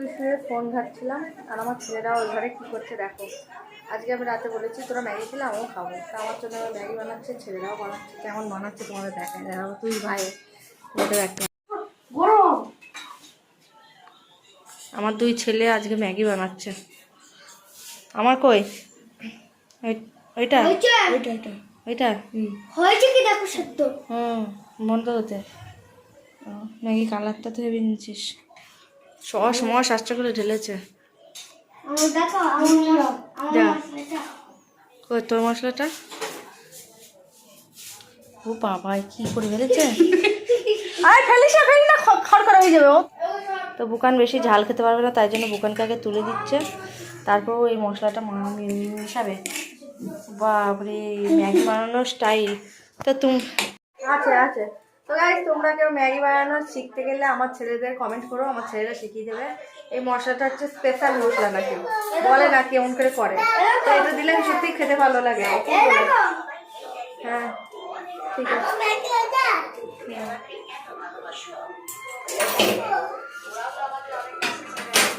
শুয়ে শুয়ে ফোন ঘাটছিলাম আর আমার ছেলেরা ওই ঘরে কী করছে দেখো। আজকে আমি রাতে বলেছি তোরা ম্যাগি খেলে আমিও খাব। তা আমার জন্য ম্যাগি বানাচ্ছে ছেলেরাও বানাচ্ছে কেমন বানাচ্ছে তোমাদের দেখায়। দেখাবো তুই ভাই ওদের একটা। গরম! আমার দুই ছেলে আজকে ম্যাগি বানাচ্ছে। আমার কই? ওই- ওইটা? ওইটা ওইটা। ওইটা? হুম। হয়েছে কি দেখো সত্য? হুম বন্ধ হতে। ম্যাগি কালারটা তো হেবি নিচ্ছিস। সস মস আস্তে করে ঢেলেছে। কই তোর মশলাটা? ও বাবা কি করে ফেলেছে? আরে ফেলিস না না খড় করে হয়ে যাবে ও। তো বুকান বেশি ঝাল খেতে পারবে না তাই জন্য বুকানকে আগে তুলে দিচ্ছে। তারপর ওই মশলাটা মা মি- মিশাবে। বাপরে ম্যাগি বানানোর স্টাইল। তো তুমি আছে আছে। তো গাইজ তোমরা কেউ ম্যাগি বানানো শিখতে গেলে আমার ছেলেদের কমেন্ট করো, আমার ছেলেরা শিখিয়ে দেবে। এই মশলাটা হচ্ছে স্পেশাল মশলা নাকি? বলে না কেমন করে করে। তো এটা দিলে সত্যিই খেতে ভালো লাগে? হ্যাঁ ঠিক আছে।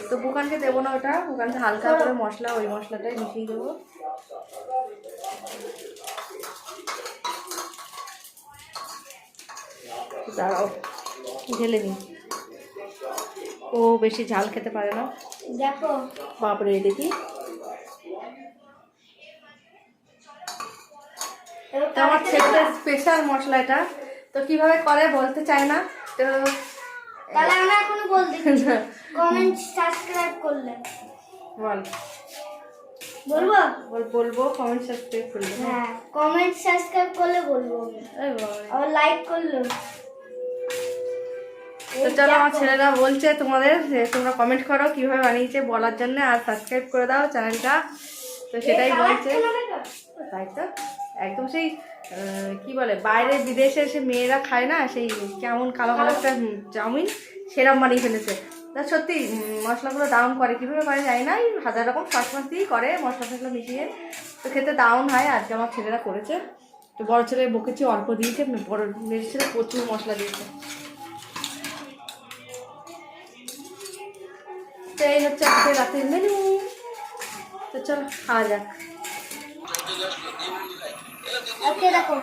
তো বুকানকে দেবো না ওটা। বুকানকে হালকা করে মশলা, ওই মশলাটাই মিশিয়ে দেবো। দাঁড়াও ঢেলে নিই ও বেশি ঝাল খেতে পারে না। দেখো। বাপরে দেখি। আমার ছেলেদের স্পেশাল মশলা এটা। তো কীভাবে করে বলতে চায় না। তো তাহলে আমরা এখনও বলতে কমেন্ট সাবস্ক্রাইব করলে। বল। বলব? বল বলব কমেন্ট সাবস্ক্রাইব করলে। হ্যাঁ কমেন্ট সাবস্ক্রাইব করলে বলব। আবার লাইক করল। তো চলো আমার ছেলেরা বলছে তোমাদের যে তোমরা কমেন্ট করো কীভাবে বানিয়েছে বলার জন্য আর সাবস্ক্রাইব করে দাও চ্যানেলটা তো সেটাই বলছে। তাই তো? একদম সেই কি বলে বাইরে বিদেশে সে মেয়েরা খায় না সেই কেমন কালো কালো একটা চাউমিন সেরম বানিয়ে ফেলেছে। তা সত্যি মশলাগুলো দারুণ করে কীভাবে করে যায় না হাজার রকম সস মাস দিয়েই করে মশলা টশলা মিশিয়ে। তো খেতে দারুণ হয় আজকে আমার ছেলেরা করেছে। তো বড়ো ছেলে বকেছে অল্প দিয়েছে বড় মেয়ের ছেলে প্রচুর মশলা দিয়েছে। তো এই হচ্ছে আজকে রাতের মেনু তো চলো খাওয়া যাক। আজকে দেখো।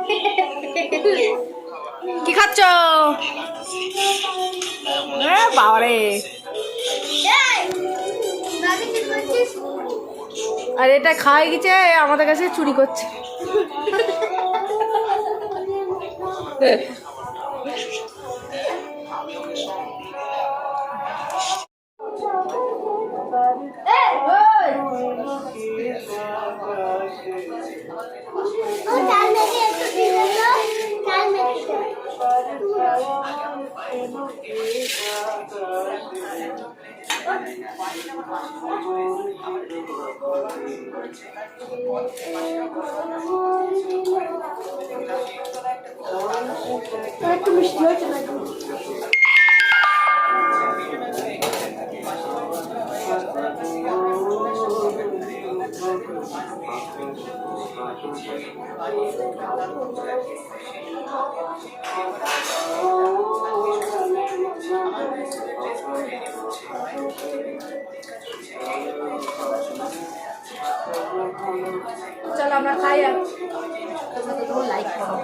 কি খাচ্ছ বাবারে। আর এটা খাই গেছে আমাদের কাছে চুরি করছে। একটু মিষ্টি হয়েছে নাকি চলো আমরা খাই আর তোমরা তো লাইক করো।